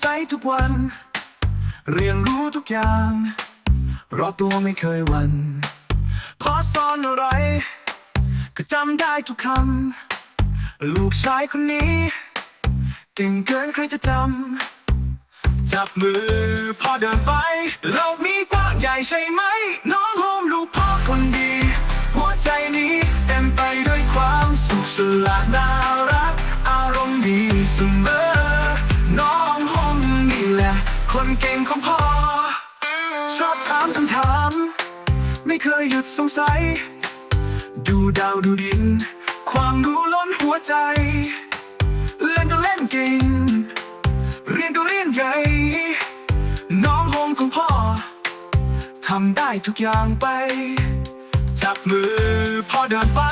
ใสทุกวัน เรียนรู้ทุกอย่างรอตัวไม่เคยวันพอสอนอะไร ก็จำได้ทุกคำ ลูกชายคนนี้เก่งเกินใครจะจำ จับมือพ่อเดินไปโลกนี้กว้างใหญ่ใช่ไหม น้องโฮมลูกพ่อคนดี หัวใจนี้เต็มไปด้วยความสุขฉลาดน่ารัก อารมณ์ดีเสมอ เก่งของพ่อ ชอบถามคำถาม ไม่เคยหยุดสงสัย ดูดาวดูดิน ความรู้ล้นหัวใจ เล่นก็เล่นเก่ง เรียนก็เรียนใหญ่น้องโฮมของพ่อ ทำได้ทุกอย่างไป จับมือพ่อเดินไป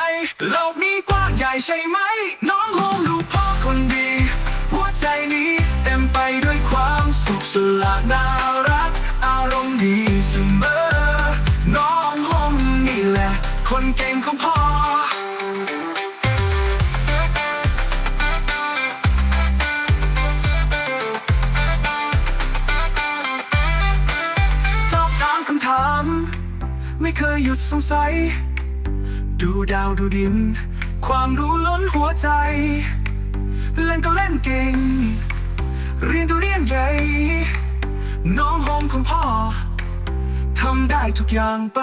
โลกนี้กว้างใหญ่ใช่ไหม น้องโฮมลูกพ่อคนดี หัวใจนี้เต็มไปด้วยความ สลาดน่ารัก อารมณ์ดีเสมอ น้องโฮมนี่แหละ คนเก่งของพ่อชอบถามคำถาม ไม่เคยหยุดสงสัย ดูดาวดูดิน ความรู้ล้นหัวใจ เล่นก็เล่นเก่ง เรียนก็เรียนใหญ่น้องโฮมของพ่อทำได้ทุกอย่างไป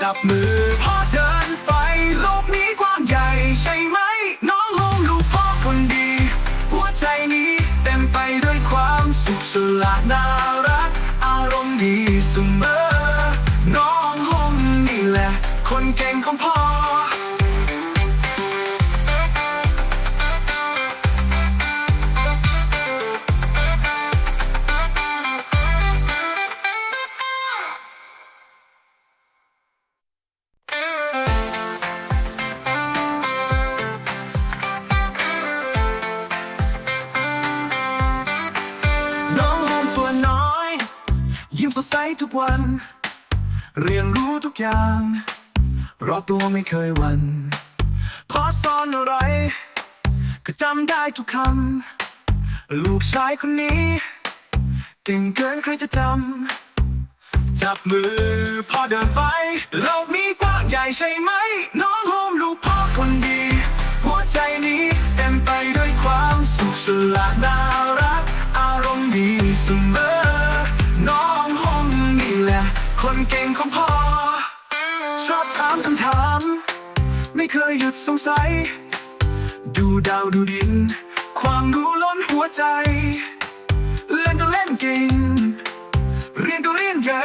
จับมือพ่อเดินไป โลกนี้กว้างใหญ่ใช่ไหม น้องโฮมลูกพ่อคนดี หัวใจนี้เต็มไปด้วยความสุขสลาดน่ารัก อารมณ์ดีเสมอ น้องโฮมนี่แหละ คนเก่งของพ่อ ทุกวัน เรียนรู้ทุกอย่าง รอตัวไม่เคยวันพอสอนอะไร ก็จำได้ทุกคำ ลูกชายคนนี้ เก่งเกินใครจะจำ จับมือพ่อเดินไป โลกนี้กว้างใหญ่ใช่ไหม น้องโฮมลูกพ่อคนดี หัวใจนี้เต็มไปด้วยความสุขฉลาดน่ารัก อารมณ์ดีเสมอามคำถาม ไม่เคยหยุดสงสัย ดูดาวดูดิน ความรู้ล้นหัวใจ เล่นก็เล่นเก่งเรียนก็เรียนใหญ่